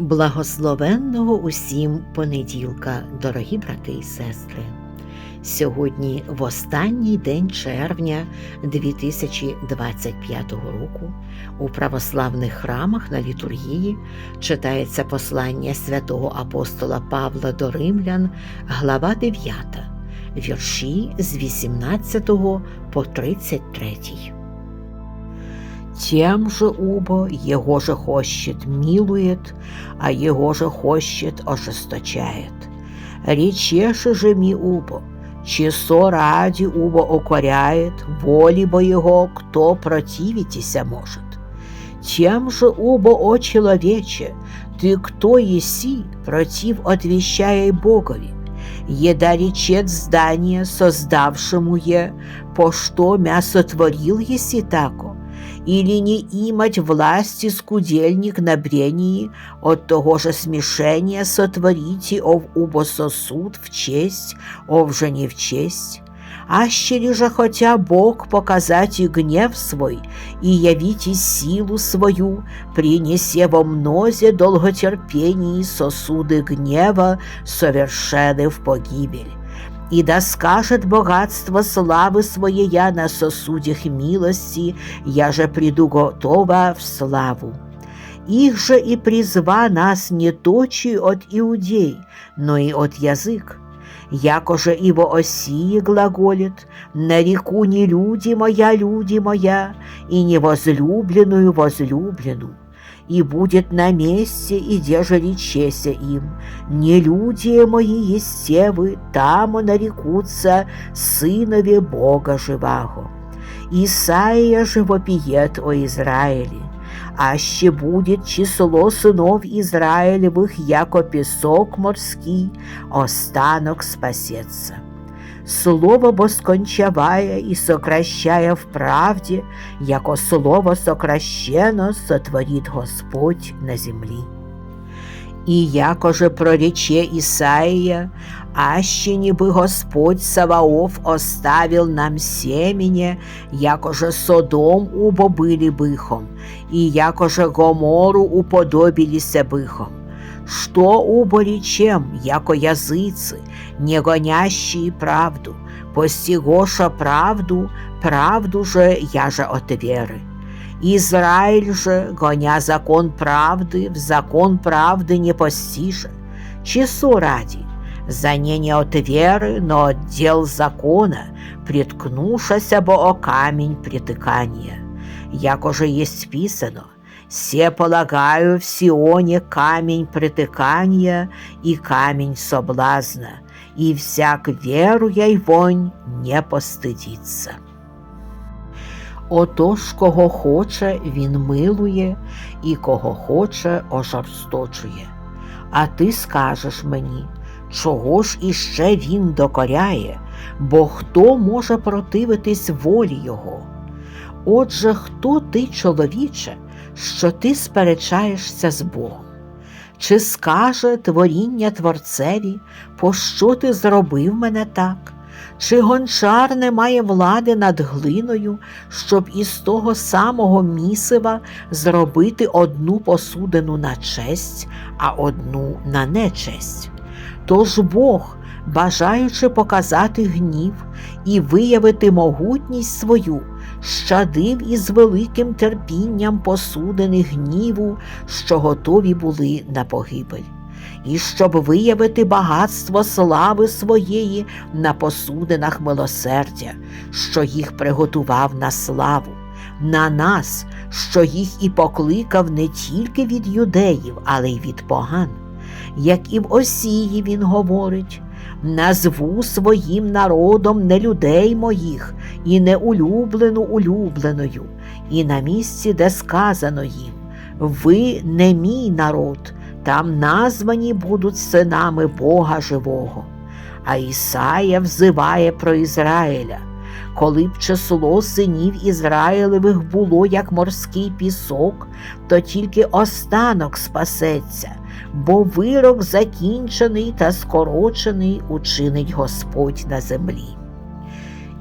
Благословенного усім понеділка, дорогі брати і сестри. Сьогодні, в останній день червня 2025 року, у православних храмах на літургії читається послання святого апостола Павла до Римлян, глава 9, вірші з 18 по 33. Тем же убо его же хочет милует, а его же хочет ожесточает. Речеше же ми убо, чесо ради убо окоряет, воли бо его кто противитеся может. Тем же убо, о человече, ты кто еси, против отвещая Богови? Еда речет здание, создавшему е, по что мясо творил еси тако, или не имать власти скудельник на брении, от того же смешения сотворите ов убо сосуд в честь, ов же не в честь. Аще же хотя Бог показать и гнев свой, и явите силу свою, принесе во мнозе долготерпении сосуды гнева, совершены в погибель. И да скажет богатство славы своей на сосудях милости, я же приду готова в славу. Их же и призва нас не точи от иудей, но и от язык. Яко же во Осии глаголит, нареку не люди моя, люди моя, и не возлюбленную и будет на месте, и деже речеся им. Не люди мои естевы, там нарекутся сынове Бога живаго. Исаия же вопиет о Израиле, аще будет число сынов Израилевых, яко песок морский, останок спасется. Слово бо скончаває і сокращає в правді, яко слово сокращено сотворить Господь на землі. І якоже прорече Исаия, аще ніби Господь Саваоф оставил нам семене, якоже Содом убобили бихом, і якоже Гомору уподобилися бихом Что уборечем, яко языцы, не гонящие правду, постигоша правду, правду же я же от веры. Израиль же, гоня закон правды, в закон правды не постиже. Часу ради, за не не от веры, но от дел закона, приткнувшася бо о камень притыкания. Яко же есть писано, Се полагаю в Сионе камень притыкания и камень соблазна, и всяк веруя й вонь не постидиться. Отож, кого хоче, він милує, і кого хоче, ожорсточує. А ти скажеш мені, чого ж іще він докоряє, бо хто може противитись волі його? Отже, хто ти, чоловіче, що ти сперечаєшся з Богом? Чи скаже творіння Творцеві, пощо ти зробив мене так? Чи гончар не має влади над глиною, щоб із того самого місива зробити одну посудину на честь, а одну на нечесть? Тож Бог, бажаючи показати гнів і виявити могутність свою, щадив із великим терпінням посудини гніву, що готові були на погибель. І щоб виявити багатство слави своєї на посудинах милосердя, що їх приготував на славу, на нас, що їх і покликав не тільки від юдеїв, але й від поган. Як і в Осії він говорить, назву своїм народом не людей моїх, і не улюблену улюбленою, і на місці, де сказано їм, ви не мій народ, там названі будуть синами Бога живого. А Ісая взиває про Ізраїля. Коли б число синів Ізраїлевих було як морський пісок, то тільки останок спасеться, бо вирок закінчений та скорочений учинить Господь на землі.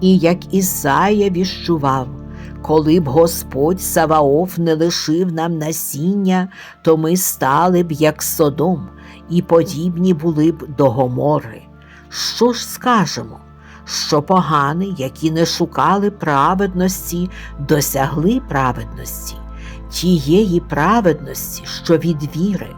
І як Ісая віщував, Коли б Господь Саваоф не лишив нам насіння, то ми стали б, як Содом, і подібні були б до Гомори. Що ж скажемо? Що погани, які не шукали праведності, досягли праведності, тієї праведності, що від віри,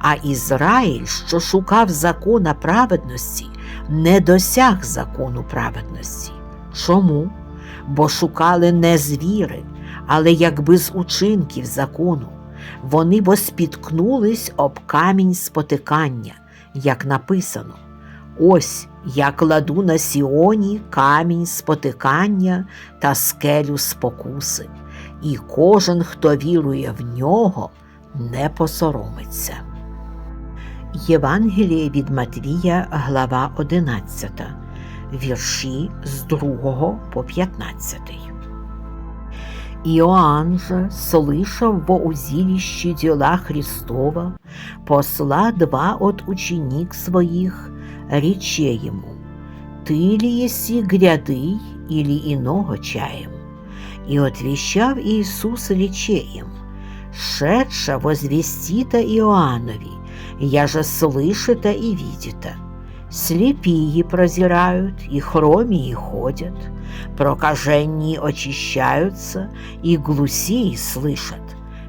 а Ізраїль, що шукав закона праведності, не досяг закону праведності. Чому? Бо шукали не з віри, але якби з учинків закону. Вони бо спіткнулись об камінь спотикання, як написано. Ось я кладу на Сіоні камінь спотикання та скелю спокуси, і кожен, хто вірує в нього, не посоромиться. Євангеліє від Матвія, глава 11, вірші з 2 по 15. Иоанн же, слышав во узилище дела Христова, посла два от ученик своих, рече ему, «Ты ли еси гряды или иного чаем?» И отвещав Иисус рече им, «Шедша возвестита Иоаннови, я же слышита и видита. Слепии прозирают, и хромии ходят, прокаженні очищаются, и глусии слышат,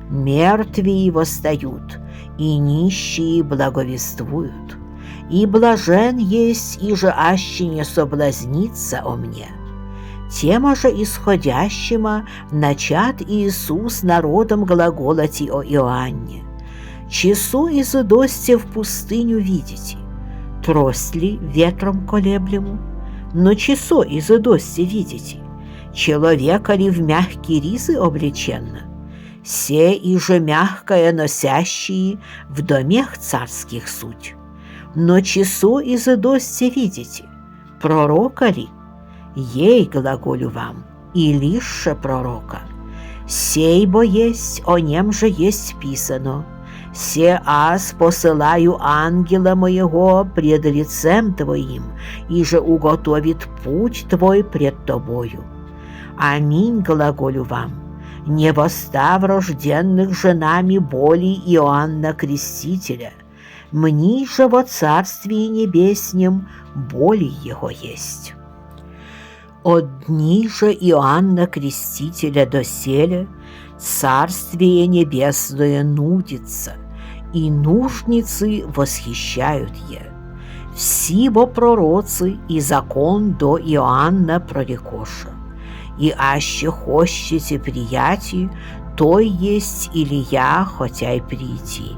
мертвые восстают, и нищие благовествуют. И блажен есть, и же аще не соблазнится о мне. Тема же исходящема начат Иисус народом глаголати о Иоанне. Часу из дости в пустыню видите, трость ветром колеблему? но часо из дости видите, человека ли в мягкие ризы облеченно? Се и же мягкое носящие в домех царских суть. Но часо из дости видите, пророка ли? Ей глаголю вам, и лишь пророка. Сей бо есть, о нем же есть писано, «Се аз посылаю ангела моего пред лицем твоим, и же уготовит путь твой пред тобою». Аминь глаголю вам, не восстав рожденных женами болей Иоанна Крестителя, мне же во Царствии Небеснем болей его есть. От дни же Иоанна Крестителя доселе Царствие Небесное нудится, и нужницы восхищают е. Всі бо пророци і закон до Иоанна прорекоша. И аще хочете прияти, то есть Илья, хотя и прийти.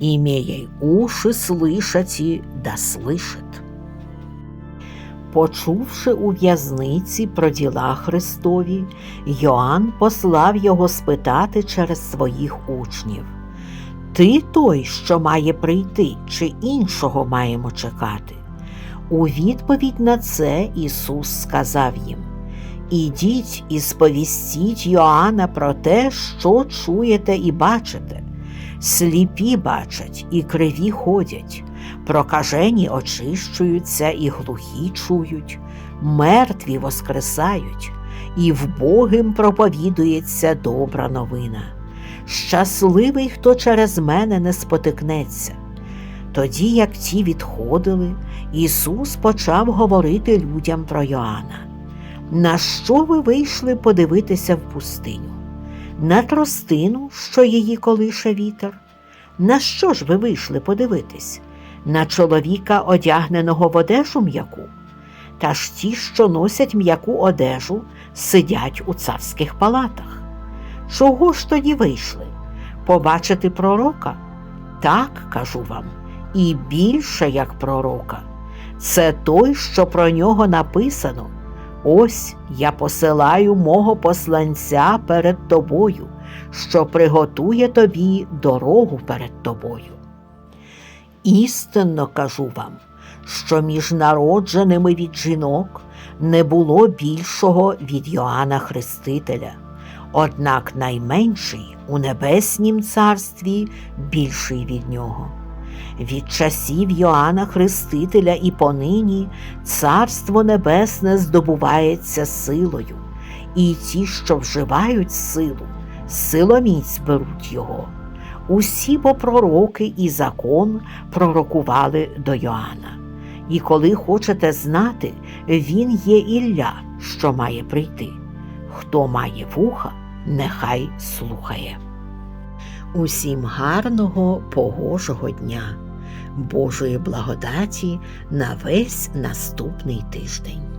Имея уши слышати, да слышит. Почувши у в'язниці про діла Христові, Йоанн послав його спитати через своїх учнів Ти той, що має прийти, чи іншого маємо чекати? У відповідь на це Ісус сказав їм Ідіть і сповістіть Йоанна про те, що чуєте і бачите. Сліпі бачать і криві ходять, прокажені очищуються і глухі чують, мертві воскресають, і вбогим проповідується добра новина. Щасливий, хто через мене не спотикнеться. Тоді, як ті відходили, Ісус почав говорити людям про Йоанна. На що ви вийшли подивитися в пустиню? На тростину, що її колише вітер? На що ж ви вийшли подивитись? На чоловіка, одягненого в одежу м'яку? Та ж ті, що носять м'яку одежу, сидять у царських палатах. Чого ж тоді вийшли? Побачити пророка? Так, кажу вам, і більше як пророка. Це той, що про нього написано. Ось я посилаю мого посланця перед тобою, що приготує тобі дорогу перед тобою. Істинно кажу вам, що між народженими від жінок не було більшого від Йоанна Хрестителя, однак найменший у небеснім царстві більший від нього. Від часів Йоанна Хрестителя і понині Царство Небесне здобувається силою, і ті, що вживають силу, силоміць беруть його. Усі бо пророки і закон пророкували до Йоанна. І коли хочете знати, він є Ілля, що має прийти. Хто має вуха, нехай слухає. Усім гарного погожого дня, Божої благодаті на весь наступний тиждень.